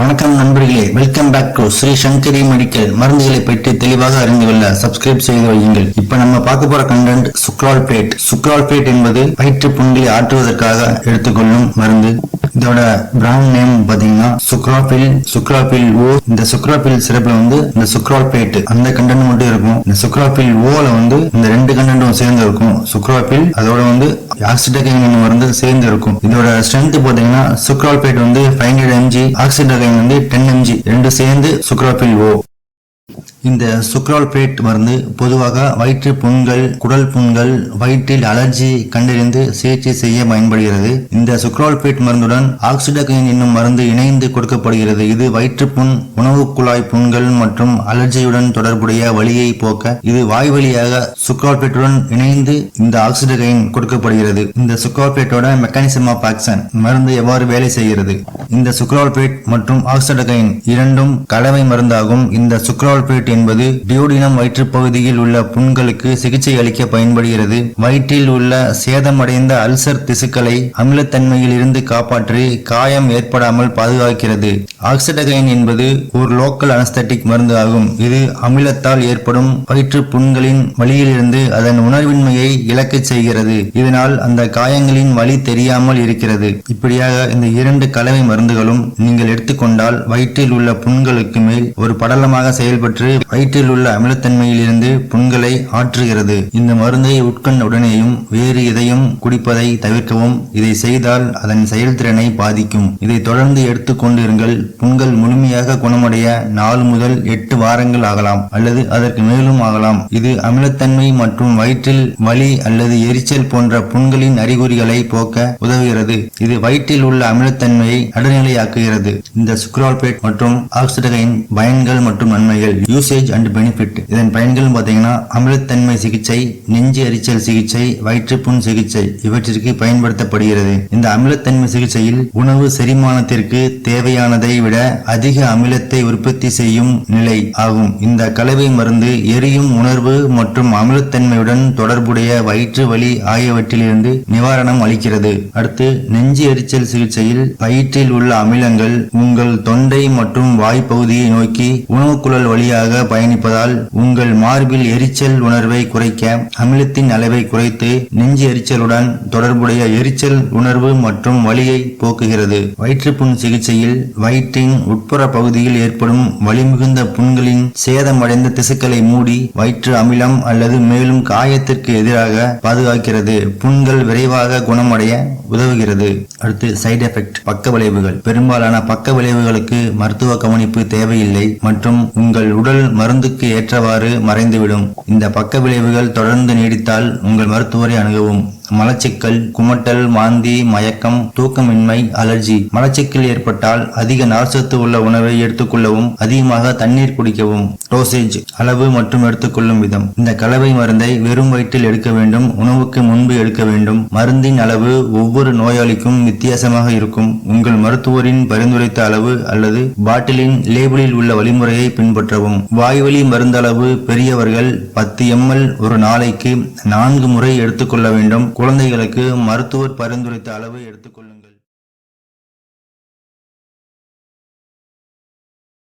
வணக்கம் நண்பர்களே. Welcome back to Sri Shankari medical மருந்துகளை பற்றி தெளிவாக அறிந்து கொள்ள சப்ஸ்கிரைப் செய்து வையுங்கள். இப்ப நம்ம பார்க்க போற content sucralfate sucralfate என்பது வயிற்று புண்களை ஆற்றுவதற்காக எடுத்துக்கொள்ளும் மருந்து. இதோட பிராண்ட் நேம் பாத்தீங்கன்னா சுக்ராபில் சுக்ராபில் ஓ இந்த சுக்ராபில் சிறப்புல வந்து இந்த சுக்ராபேட் அந்த கண்டென்ட் மட்டும் இருக்கும். இந்த சுக்ராபில் ஓல வந்து இந்த ரெண்டு கண்டென்ட்டும் சேர்ந்து இருக்கும். சுக்ராபில் அதோட வந்து ஆக்சிடகைன் மருந்து சேர்ந்து இருக்கும். இதோட ஸ்ட்ரென்த் பாத்தீங்கன்னா சுக்ரால்பேட் வந்து ஃபைவ் ஹண்ட்ரட் எம்ஜி ஆக்சிடகைன் வந்து டென் எம்ஜி ரெண்டு சேர்ந்து சுக்ராபில் ஓ. இந்த சுக்ரால்பேட் மருந்து பொதுவாக வயிற்று புண்கள் குடல் புண்கள் வயிற்றில் அலர்ஜி கண்டறிந்து சிகிச்சை செய்ய பயன்படுகிறது. இந்த சுக்ரால்பேட் மருந்துடன் ஆக்சிடகைன் என்னும் மருந்து இணைந்து கொடுக்கப்படுகிறது. இது வயிற்றுப்புண் உணவு குழாய் புண்கள் மற்றும் அலர்ஜியுடன் தொடர்புடைய வலியை போக்க இது வாய் வழியாக சுக்ரால்பேட்டுடன் இணைந்து இந்த ஆக்சிடகைன் கொடுக்கப்படுகிறது. இந்த சுக்ரால்பேட்டோட மெக்கானிசம் ஆஃப் ஆக்சன் மருந்து எவ்வாறு வேலை செய்கிறது? இந்த சுக்ரால்பேட் மற்றும் ஆக்சிடகைன் இரண்டும் கலவை மருந்தாகும். இந்த சுக்ரால்பேட் என்பது டியூடினம் வயிற்றுப்பகுதியில் உள்ள புண்களுக்கு சிகிச்சை அளிக்க பயன்படுகிறது. வயிற்றில் உள்ள சேதமடைந்த அல்சர் திசுக்களை அமிலத்தன்மையில் இருந்து காப்பாற்றி காயம் ஏற்படாமல் பாதுகாக்கிறது. ஆக்சிடகைன் என்பது ஒரு லோக்கல் அனஸ்தட்டிக் மருந்து ஆகும். இது அமிலத்தால் ஏற்படும் வயிற்று புண்களின் வழியிலிருந்து அதன் உணர்வின்மையை இழக்கச் செய்கிறது. இதனால் அந்த காயங்களின் வலி தெரியாமல் இருக்கிறது. இப்படியாக இந்த இரண்டு கலவை மருந்துகளும் நீங்கள் எடுத்துக்கொண்டால் வயிற்றில் உள்ள புண்களுக்கு மேல் ஒரு படலமாக செயல்பட்டு வயிற்றில் உள்ள அமிலத்தன்மையில் இருந்து புண்களை ஆற்றுகிறது. இந்த மருந்தை உட்கண்ட உடனேயும் வேறு எதையும் குடிப்பதை தவிர்க்கவும் இதை செய்தால் அதன் செயல்திறனை பாதிக்கும். இதை தொடர்ந்து எடுத்துக்கொண்டிருங்கள் புண்கள் முழுமையாக குணமடைய நாலு முதல் எட்டு வாரங்கள் ஆகலாம் அல்லது அதற்கு மேலும் ஆகலாம். இது அமிலத்தன்மை மற்றும் வயிற்றில் வலி அல்லது எரிச்சல் போன்ற புண்களின் அறிகுறிகளை போக்க உதவுகிறது. இது வயிற்றில் உள்ள அமிலத்தன்மையை நடுநிலையாக்குகிறது. இந்த சுக்ரால்பேட் மற்றும் ஆக்சிடகைன் பயன்கள் மற்றும் நன்மைகள். யூசேஜ் அண்ட் பெனிஃபிட் இதன் பயன்கள் பார்த்தீங்கன்னா அமிலத்தன்மை சிகிச்சை நெஞ்சு எரிச்சல் சிகிச்சை வயிற்றுப்புண் சிகிச்சை இவற்றிற்கு பயன்படுத்தப்படுகிறது. இந்த அமிலத்தன்மை சிகிச்சையில் உணவு செரிமானத்திற்கு தேவையானதை விட அதிக அமிலத்தை உற்பத்தி செய்யும் நிலை ஆகும். இந்த கலவை மருந்து எரியும் உணர்வு மற்றும் அமிலத்தன்மையுடன் தொடர்புடைய வயிற்று வலி ஆகியவற்றிலிருந்து நிவாரணம் அளிக்கிறது. அடுத்து நெஞ்சு எரிச்சல் சிகிச்சையில் வயிற்றில் உள்ள அமிலங்கள் உங்கள் தொண்டை மற்றும் வாய்ப்பகுதியை நோக்கி உணவுக்குழல் வழியாக பயணிப்பதால் உங்கள் மார்பில் எரிச்சல் உணர்வை குறைக்க அமிலத்தின் அளவை குறைத்து நெஞ்சு எரிச்சலுடன் தொடர்புடைய எரிச்சல் உணர்வு மற்றும் வலியை போக்குகிறது. வயிற்றுப்புண் சிகிச்சையில் வயிற்றின் உட்புற பகுதியில் ஏற்படும் வலிமிகுந்த புண்களின் சேதமடைந்த திசுக்களை மூடி வயிற்று அமிலம் அல்லது மேலும் காயத்திற்கு எதிராக பாதுகாக்கிறது. புண்கள் விரைவாக குணமடைய உதவுகிறது. அடுத்து சைடு எஃபெக்ட் பக்க விளைவுகள். பெரும்பாலான பக்க விளைவுகளுக்கு மருத்துவ கவனிப்பு தேவையில்லை மற்றும் உங்கள் உடல் மருந்துக்கு ஏற்றவாறு மறைந்துவிடும். இந்த பக்க விளைவுகள் தொடர்ந்து நீடித்தால் உங்கள் மருத்துவரை அணுகவும். மலச்சிக்கல் குமட்டல் மாந்தி மயக்கம் தூக்கமின்மை அலர்ஜி. மலச்சிக்கல் ஏற்பட்டால் அதிக நார்ச்சத்து உள்ள உணவை எடுத்துக்கொள்ளவும் அதிகமாக தண்ணீர் குடிக்கவும். டோசேஜ் அளவு மற்றும் எடுத்துக்கொள்ளும் விதம். இந்த கலவை மருந்தை வெறும் வயிற்றில் எடுக்க வேண்டும் உணவுக்கு முன்பு எடுக்க வேண்டும். மருந்தின் அளவு ஒவ்வொரு நோயாளிக்கும் வித்தியாசமாக இருக்கும். உங்கள் மருத்துவரின் பரிந்துரைத்த அளவு அல்லது பாட்டிலின் லேபிளில் உள்ள வழிமுறையை பின்பற்றவும். வாய்வழி மருந்தளவு பெரியவர்கள் பத்து எம்எல் ஒரு நாளைக்கு நான்கு முறை எடுத்துக்கொள்ள வேண்டும். குழந்தைகளுக்கு மருத்துவர் பரிந்துரைத்த அளவு எடுத்துக்கொள்ளுங்கள்